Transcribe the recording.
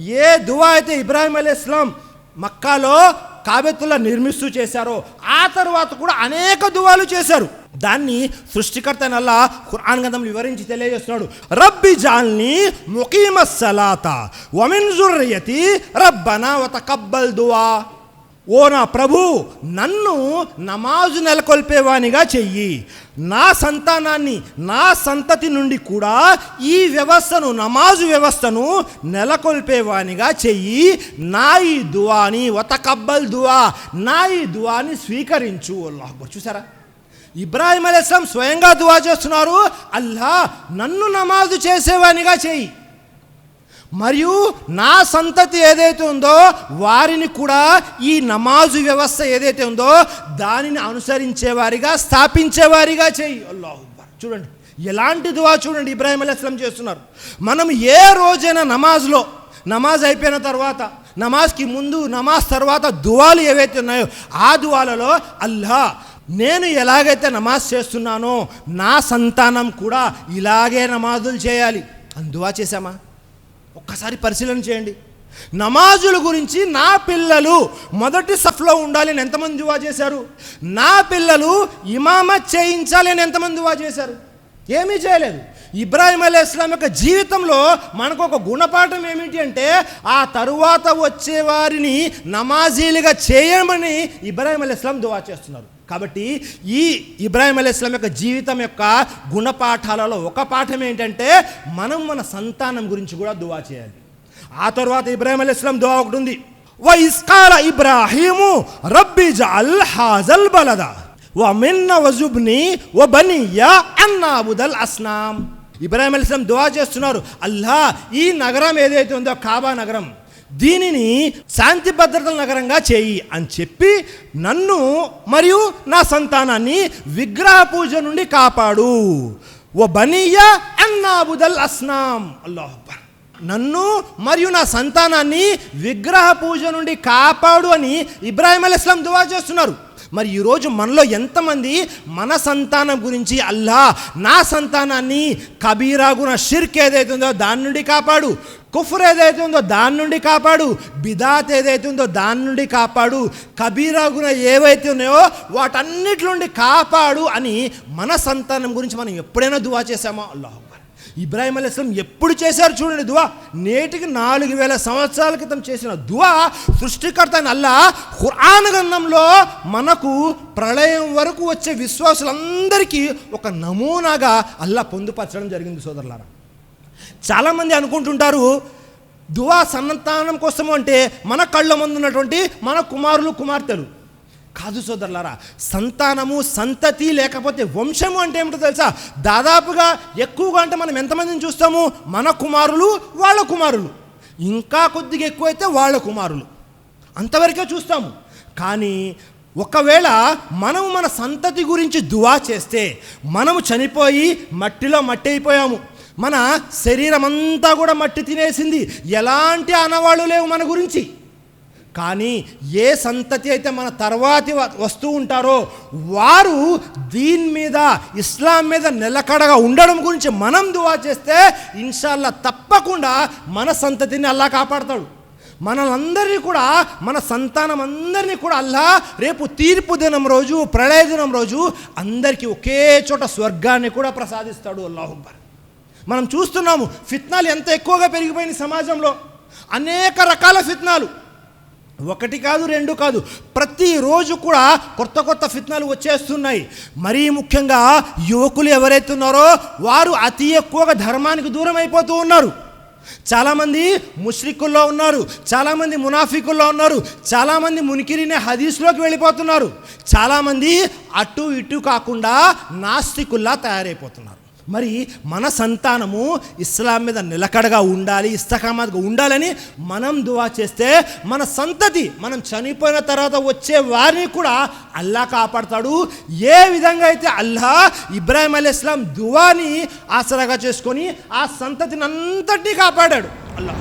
ఏ దువా అయితే ఇబ్రాహిం అలీ ఇస్లాం మక్కాలో కాబెత్తుల్లా నిర్మిస్తూ చేశారో ఆ తర్వాత కూడా అనేక దువాలు చేశారు. దాన్ని సృష్టికర్త నల్లా ఖురాన్ గంధం వివరించి తెలియజేస్తున్నాడు. రబ్బి జాల్ని ముఖీమ సలాత వమిన్ జుర్రియతి రబ్బనా వతకబ్బల్ దువా. ఓ నా ప్రభు నన్ను నమాజు నెలకొల్పేవానిగా చెయ్యి. నా సంతానాన్ని నా సంతతి నుండి కూడా ఈ వ్యవస్థను నమాజు వ్యవస్థను నెలకొల్పేవానిగా చెయ్యి. నా ఈ దువాని వతకబ్బల్ దువా నా ఈ దువాని స్వీకరించు. అల్లాహ్ చూసారా? ఇబ్రాహిం అలైస్లాం స్వయంగా దువా చేస్తున్నారు. అల్లా నన్ను నమాజు చేసేవానిగా చెయ్యి. మరియు నా సంతతి ఏదైతే ఉందో వారిని కూడా ఈ నమాజు వ్యవస్థ ఏదైతే ఉందో దానిని అనుసరించేవారిగా స్థాపించేవారిగా చేయి. అల్లాహు చూడండి ఎలాంటి దువా చూడండి ఇబ్రాహిం అలైస్లాం చేస్తున్నారు. మనం ఏ రోజైనా నమాజ్లో నమాజ్ అయిపోయిన తర్వాత నమాజ్కి ముందు నమాజ్ తర్వాత దువాలు ఏవైతే ఉన్నాయో ఆ దువాలలో అల్లా నేను ఎలాగైతే నమాజ్ చేస్తున్నానో నా సంతానం కూడా ఇలాగే నమాజులు చేయాలి. అని దువా చేశామా? ఒక్కసారి పరిశీలన చేయండి. నమాజుల గురించి నా పిల్లలు మొదటి సఫ్లో ఉండాలి అని ఎంతమంది దువా చేశారు? నా పిల్లలు ఇమామత్ చేయించాలి అని ఎంతమంది దువా చేశారు? ఏమీ చేయలేదు. ఇబ్రాహిం అలీ ఇస్లాం యొక్క జీవితంలో మనకు ఒక గుణపాఠం ఏమిటి అంటే ఆ తరువాత వచ్చే వారిని నమాజీలుగా చేయమని ఇబ్రాహిం అలీ ఇస్లాం దువా చేస్తున్నారు. కాబట్టి ఈ ఇబ్రాహిం అలీ ఇస్లాం యొక్క జీవితం యొక్క గుణపాఠాలలో ఒక పాఠం ఏంటంటే మనం మన సంతానం గురించి కూడా దువా చేయాలి. ఆ తర్వాత ఇబ్రాహిం అలీ ఇస్లాం దువా ఒకటి ఉంది. వైస్కాల ఇబ్రాహీము రబ్బి జల్ హాజల్ బలద. ఓ మిన్న వజుబ్ని ఓ బనియ అన్నాబుదల్ అస్నాం. ఇబ్రాహిం అలీ ఇస్లాం దువా చేస్తున్నారు. అల్లా ఈ నగరం ఏదైతే ఉందో కాబా నగరం దీనిని శాంతి భద్రతల నగరంగా చేయి అని చెప్పి నన్ను మరియు నా సంతానాన్ని విగ్రహ పూజ నుండి కాపాడు. ఓ బనీయ అన్నాబుదల్ అస్నాం. అల్లాహ్ నన్ను మరియు నా సంతానాన్ని విగ్రహ పూజ నుండి కాపాడు అని ఇబ్రాహిం అలీ ఇస్లాం దువా చేస్తున్నారు. మరి ఈరోజు మనలో ఎంతమంది మన సంతానం గురించి అల్లా నా సంతానాన్ని కబీరాగున షిర్క్ ఏదైతుందో దాని నుండి కాపాడు. కుఫర్ ఏదైతే ఉందో దాని నుండి కాపాడు బిదాత్ ఏదైతే ఉందో దాని నుండి కాపాడు కబీరా గుణ ఏవైతే ఉన్నాయో వాటన్నిటి నుండి కాపాడు అని మన సంతానం గురించి మనం ఎప్పుడైనా దువా చేసామో అల్లాహ్ ఇబ్రాహిం అలీ ఇస్లాం ఎప్పుడు చేశారు చూడండి దువా. నేటికి నాలుగు వేల సంవత్సరాల క్రితం చేసిన దువా సృష్టికర్త అల్లా ఖురాన్ గ్రంథంలో మనకు ప్రళయం వరకు వచ్చే విశ్వాసులందరికీ ఒక నమూనాగా అల్లా పొందుపరచడం జరిగింది సోదరులారా. చాలామంది అనుకుంటుంటారు దువా సంతానం కోసం అంటే మన కళ్ళ ముందు ఉన్నటువంటి మన కుమారులు కుమార్తెలు. కాదు సోదరులారా సంతానము సంతతి లేకపోతే వంశము అంటే ఏమిటో తెలుసా? దాదాపుగా ఎక్కువగా అంటే మనం ఎంతమందిని చూస్తాము? మన కుమారులు వాళ్ళ కుమారులు. ఇంకా కొద్దిగా ఎక్కువైతే వాళ్ళ కుమారులు. అంతవరకే చూస్తాము. కానీ ఒకవేళ మనము మన సంతతి గురించి దువా చేస్తే మనము చనిపోయి మట్టిలో మట్టి అయిపోయాము మన శరీరం అంతా కూడా మట్టి తినేసింది. ఎలాంటి అనవాళ్ళు లేవు మన గురించి. కానీ ఏ సంతతి అయితే మన తర్వాతి వస్తూ ఉంటారో వారు దీని మీద ఇస్లాం మీద నిలకడగా ఉండడం గురించి మనం దువా చేస్తే ఇన్షాల్లా తప్పకుండా మన సంతతిని అల్లా కాపాడతాడు. మనలందరినీ కూడా మన సంతానం అందరినీ కూడా అల్లా రేపు తీర్పు దినం రోజు ప్రళయ దినం రోజు అందరికీ ఒకే చోట స్వర్గాన్ని కూడా ప్రసాదిస్తాడు అల్లాహుబ్బర్ మనం చూస్తున్నాము ఫిత్నాలు ఎంత ఎక్కువగా పెరిగిపోయిన సమాజంలో. అనేక రకాల ఫిత్నాలు. ఒకటి కాదు రెండు కాదు ప్రతిరోజు కూడా కొత్త కొత్త ఫిత్నాలు వచ్చేస్తున్నాయి. మరీ ముఖ్యంగా యువకులు ఎవరైతే ఉన్నారో వారు అతి ఎక్కువగా ధర్మానికి దూరం అయిపోతూ ఉన్నారు. చాలామంది ముష్రికుల్లో ఉన్నారు చాలామంది మునాఫికుల్లో ఉన్నారు చాలామంది మునికిరినే హదీస్లోకి వెళ్ళిపోతున్నారు. చాలామంది అటు ఇటు కాకుండా నాస్తికుల్లా తయారైపోతున్నారు. మరి మన సంతానము ఇస్లాం మీద నిలకడగా ఉండాలి ఇస్తకామత్గా ఉండాలని మనం దువా చేస్తే మన సంతతి మనం చనిపోయిన తర్వాత వచ్చే వారిని కూడా అల్లా కాపాడతాడు. ఏ విధంగా అయితే అల్లా ఇబ్రాహిం అలీ ఇస్లాం దువాని ఆసరాగా చేసుకొని ఆ సంతతిని అంతటినీ కాపాడాడు. అల్లా.